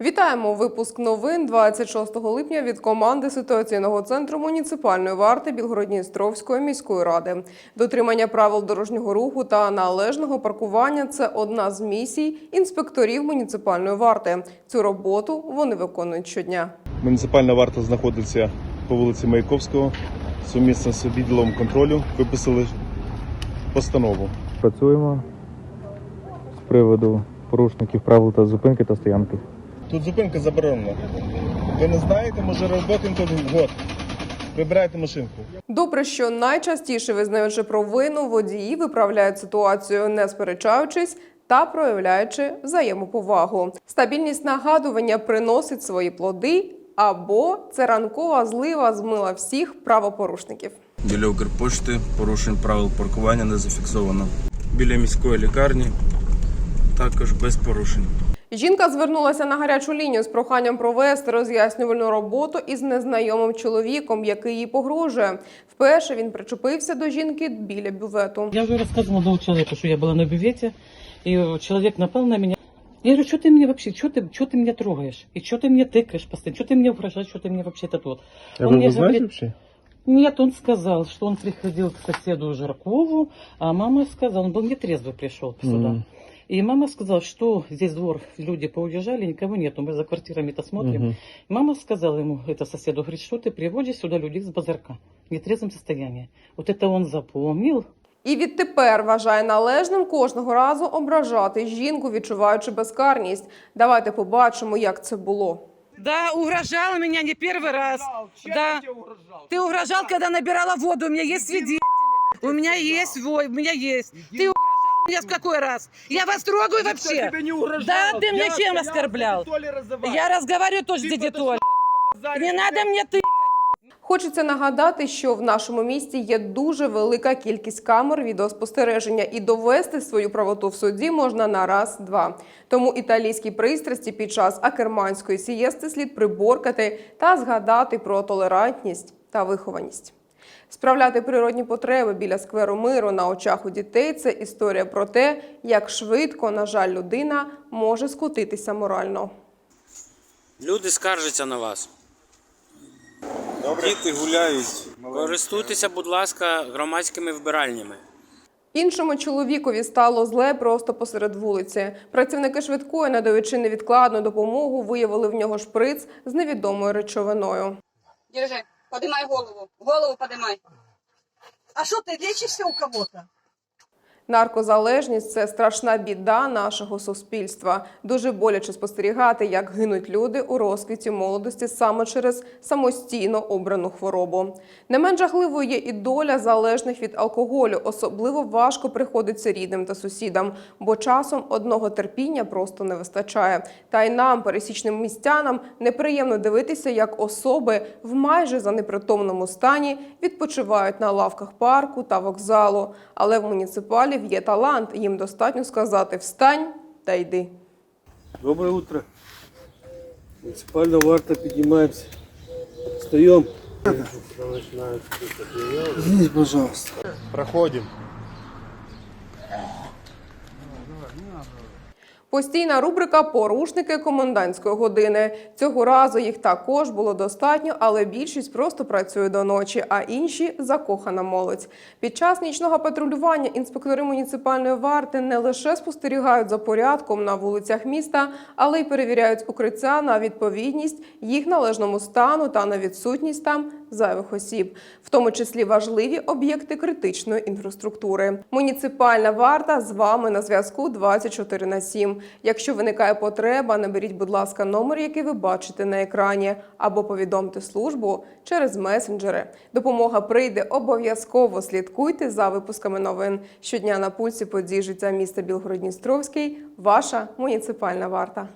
Вітаємо! Випуск новин 26 липня від команди ситуаційного центру муніципальної варти Білгородністровської міської ради. Дотримання правил дорожнього руху та належного паркування це одна з місій інспекторів муніципальної варти. Цю роботу вони виконують щодня. Муніципальна варта знаходиться по вулиці Маяковського. Сумісно з відділом контролю виписали постанову. Працюємо з приводу порушників правил та зупинки та стоянки. Тут зупинка заборонена. Ви не знаєте, може роботи тут год. Прибирайте машинку. Добре, що найчастіше визнаючи провину, водії виправляють ситуацію, не сперечаючись та проявляючи взаємоповагу. Стабільність нагадування приносить свої плоди, або це ранкова злива змила всіх правопорушників. Біля Укрпошти порушень правил паркування не зафіксовано. Біля міської лікарні також без порушень. Жінка звернулася на гарячу лінію з проханням провести роз'яснювальну роботу із незнайомим чоловіком, який їй погрожує. Вперше він причепився до жінки біля бювету. Я уже рассказывала молодому человеку, что я была на бювете, и э, человек напал на меня. Я говорю, что ты мне вообще, что ты, что ты меня трогаешь? И что ты мне тыкаешь постоянно? Что ты мне угрожаешь, что ты мне вообще это вот? А Он ви мне ви знаєте говорит, взагалі? Нет, он сказал, что он приходил к соседу Жаркову, а мама сказала, он был нетрезвый пришел сюда. Мгм. И мама сказала, что здесь двор, люди поуезжали, никого нету, мы за квартирами-то смотрим. Мгм. Мама сказала ему, это соседу, говорит, что ты приводишь сюда людей с базарка в нетрезвом состоянии. Вот это он запомнил, І відтепер вважає належним кожного разу ображати жінку, відчуваючи безкарність. Давайте побачимо, як це було. Да, угрожал меня не первый раз. да. Ты угрожал, когда набирала воду. У меня есть свидетели. У меня есть вой, у меня есть. Ты угрожал меня в какой раз? Я вас трогаю вообще? Да, ты мне чем оскорблял? Я разговариваю тоже с дядей Толей. Не надо мне ты. Хочеться нагадати, що в нашому місті є дуже велика кількість камер відеоспостереження, і довести свою правоту в суді можна на раз-два. Тому італійські пристрасті під час акерманської сієсти слід приборкати та згадати про толерантність та вихованість. Справляти природні потреби біля скверу миру на очах у дітей це історія про те, як швидко, на жаль, людина може скотитися морально. Люди скаржаться на вас. Діти гуляють. Користуйтеся, будь ласка, громадськими вбиральнями. Іншому чоловікові стало зле просто посеред вулиці. Працівники швидкої, надаючи невідкладну допомогу, виявили в нього шприц з невідомою речовиною. Держи, поднимай голову. Голову подимай. А что ты лечишься у кого-то? Наркозалежність це страшна біда нашого суспільства. Дуже боляче спостерігати, як гинуть люди у розквіті молодості саме через самостійно обрану хворобу. Не менш жахливою є і доля залежних від алкоголю. Особливо важко приходиться рідним та сусідам, бо часом одного терпіння просто не вистачає. Та й нам, пересічним містянам, неприємно дивитися, як особи в майже занепритомному стані відпочивають на лавках парку та вокзалу. Але в муніципалів є талант, їм достатньо сказати встань та йди. Доброе утро. Муниципальная варта, піднімається. Встаем. Здесь, пожалуйста. Проходимо. Постійна рубрика Порушники комендантської години. Цього разу їх також було достатньо, але більшість просто працює до ночі, а інші закохана молодь. Під час нічного патрулювання інспектори муніципальної варти не лише спостерігають за порядком на вулицях міста, але й перевіряють укриття на відповідність їх належному стану та на відсутність там зайвих осіб, в тому числі важливі об'єкти критичної інфраструктури. Муніципальна варта з вами на зв'язку 24 на 7. Якщо виникає потреба, наберіть, будь ласка, номер, який ви бачите на екрані, або повідомте службу через месенджери. Допомога прийде обов'язково. Слідкуйте за випусками новин щодня на пульсі подій життя міста Білгород-Дністровський. Ваша муніципальна варта.